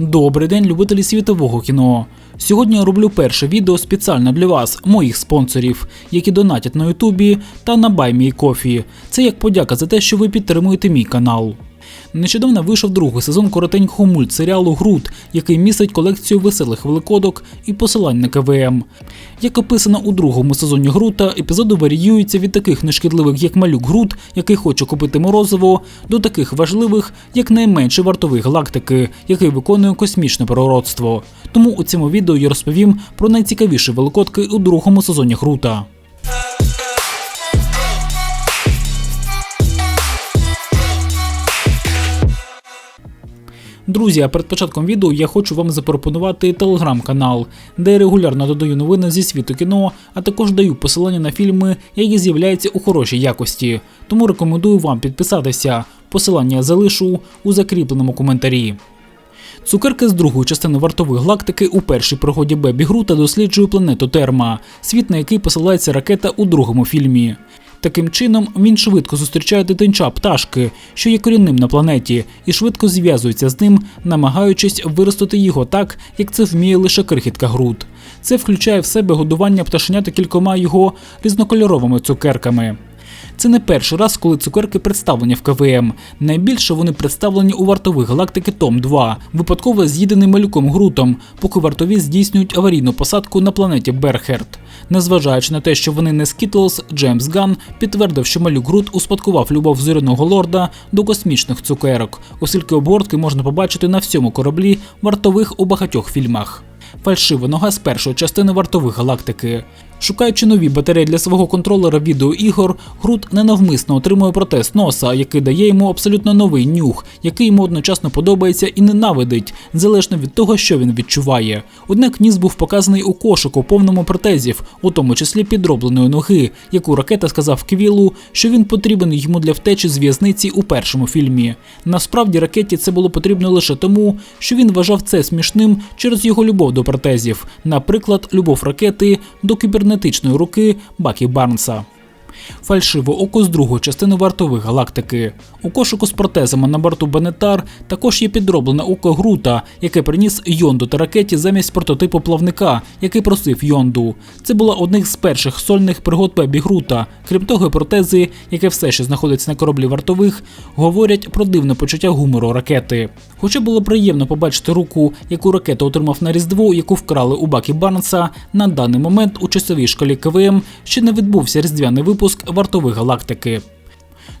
Добрий день, любителі світового кіно. Сьогодні я роблю перше відео спеціально для вас, моїх спонсорів, які донатять на Ютубі та на Баймій Кофі. Це як подяка за те, що ви підтримуєте мій канал. Нещодавно вийшов другий сезон коротенького мультсеріалу Грут, який містить колекцію веселих великодок і посилань на КВМ. Як описано у другому сезоні Грута, епізоди варіюються від таких нешкідливих, як малюк Грут, який хоче купити морозиво, до таких важливих, як найменший вартовий галактики, який виконує космічне пророцтво. Тому у цьому відео я розповім про найцікавіші великодки у другому сезоні Грута. Друзі, а перед початком відео я хочу вам запропонувати телеграм-канал, де я регулярно додаю новини зі світу кіно, а також даю посилання на фільми, які з'являються у хорошій якості. Тому рекомендую вам підписатися. Посилання залишу у закріпленому коментарі. Цукерки з другої частини вартової галактики у першій пригоді Бебі Грута досліджує планету Терма, світ на який посилається ракета у другому фільмі. Таким чином, він швидко зустрічає дитинча пташки, що є корінним на планеті, і швидко зв'язується з ним, намагаючись виростити його так, як це вміє лише крихітка груд. Це включає в себе годування пташенята кількома його різнокольоровими цукерками. Це не перший раз, коли цукерки представлені в КВМ. Найбільше вони представлені у вартових галактики Том 2, випадково з'їдений малюком Грутом, поки вартові здійснюють аварійну посадку на планеті Берхерт. Незважаючи на те, що вони не Скітлз, Джеймс Ган підтвердив, що малюк Грут успадкував любов зоряного лорда до космічних цукерок, оскільки обгортки можна побачити на всьому кораблі вартових у багатьох фільмах. Фальшива нога з першої частини вартових галактики. Шукаючи нові батареї для свого контролера відеоігор, Грут ненавмисно отримує протез носа, який дає йому абсолютно новий нюх, який йому одночасно подобається і ненавидить, залежно від того, що він відчуває. Однак ніс був показаний у кошику повному протезів, у тому числі підробленої ноги, яку ракета сказав Квілу, що він потрібен йому для втечі з в'язниці у першому фільмі. Насправді ракеті це було потрібно лише тому, що він вважав це смішним через його любов до протезів, наприклад, любов ракети до кібернетичної руки Бакі Барнса. Фальшиве око з другої частини вартових галактики. У кошику з протезами на борту Бенетар також є підроблене око Грута, яке приніс Йонду та ракеті замість прототипу плавника, який просив Йонду. Це була одних з перших сольних пригод Бебі Грута. Крім того, протези, яке все ще знаходиться на кораблі вартових, говорять про дивне почуття гумору ракети. Хоча було приємно побачити руку, яку ракета отримав на Різдво, яку вкрали у Бакі Барнса, на даний момент у часовій школі КВМ ще не відбувся різдвяний випуск вартових галактики.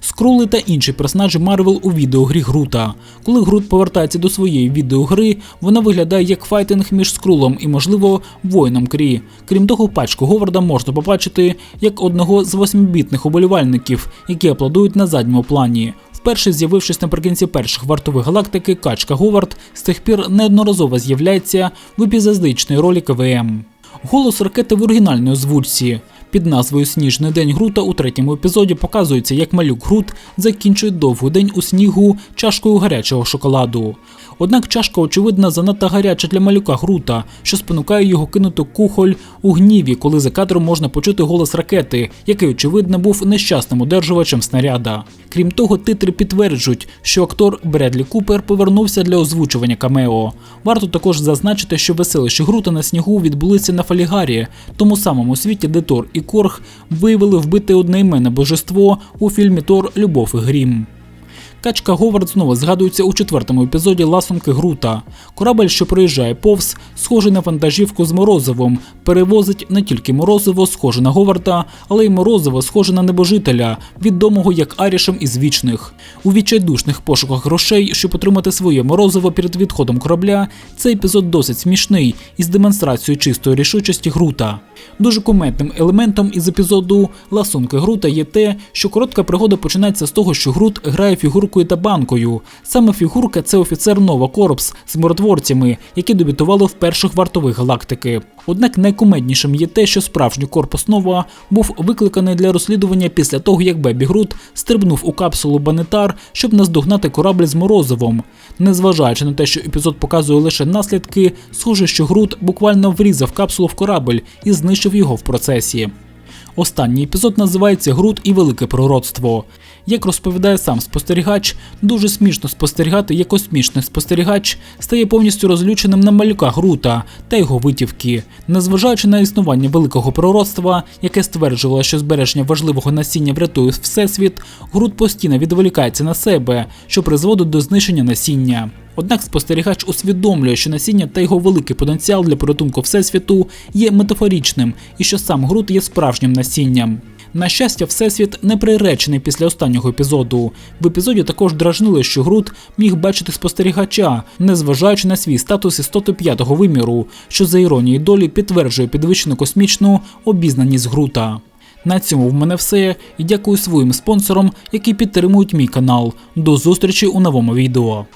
Скрули та інші персонажі Марвел у відеогрі Грута. Коли Грут повертається до своєї відеогри, вона виглядає як файтинг між скрулом і, можливо, воїном Крі. Крім того, пачку Говарда можна побачити як одного з восьмибітних уболівальників, які аплодують на задньому плані. Вперше з'явившись наприкінці перших вартових галактики, качка Говард з тих пір неодноразово з'являється в епізодичній ролі КВМ. Голос ракети в оригінальній озвучці. Під назвою Сніжний день Грута у третьому епізоді показується, як малюк Грут закінчує довгий день у снігу чашкою гарячого шоколаду. Однак чашка, очевидно, занадто гаряча для малюка Грута, що спонукає його кинути кухоль у гніві, коли за кадром можна почути голос ракети, який, очевидно, був нещасним одержувачем снаряда. Крім того, титри підтверджують, що актор Бредлі Купер повернувся для озвучування камео. Варто також зазначити, що веселищі Грута на снігу відбулися на Фалігарі, тому самому світі, де Тор і Корг виявили вбити одноіменне божество у фільмі Тор Любов і Грім. Качка Говард знову згадується у четвертому епізоді Ласунки Грута. Корабель, що проїжджає повз, схожий на вантажівку з морозивом, перевозить не тільки морозиво, схоже на Говарда, але й морозиво, схоже на небожителя, відомого як Арішем із вічних. У відчайдушних пошуках грошей, щоб отримати своє морозиво перед відходом корабля, цей епізод досить смішний із демонстрацією чистої рішучості Грута. Дуже кумедним елементом із епізоду Ласунки Грута є те, що коротка пригода починається з того, що Грут грає фігуркою та банкою. Саме фігурка це офіцер Нова Корпс з миротворцями, які дебютували в перших вартових галактики. Однак найкумеднішим є те, що справжній корпус Нова був викликаний для розслідування після того, як Бебі Грут стрибнув у капсулу Банетар, щоб наздогнати корабль з морозивом. Незважаючи на те, що епізод показує лише наслідки, схоже, що Грут буквально врізав капсулу в корабль і знищив його в процесі. Останній епізод називається Грут і Велике пророцтво. Як розповідає сам спостерігач, дуже смішно спостерігати, як космічний спостерігач стає повністю розлюченим на малюка Грута та його витівки. Незважаючи на існування великого пророцтва, яке стверджувало, що збереження важливого насіння врятує всесвіт, Грут постійно відволікається на себе, що призводить до знищення насіння. Однак спостерігач усвідомлює, що насіння та його великий потенціал для порятунку всесвіту є метафоричним і що сам Грут є справжнім насінням. На щастя, всесвіт не приречений після останнього епізоду. В епізоді також дражнили, що Грут міг бачити спостерігача, незважаючи на свій статус істоти п'ятого виміру, що за іронією долі підтверджує підвищену космічну обізнаність Грута. На цьому в мене все і дякую своїм спонсорам, які підтримують мій канал. До зустрічі у новому відео.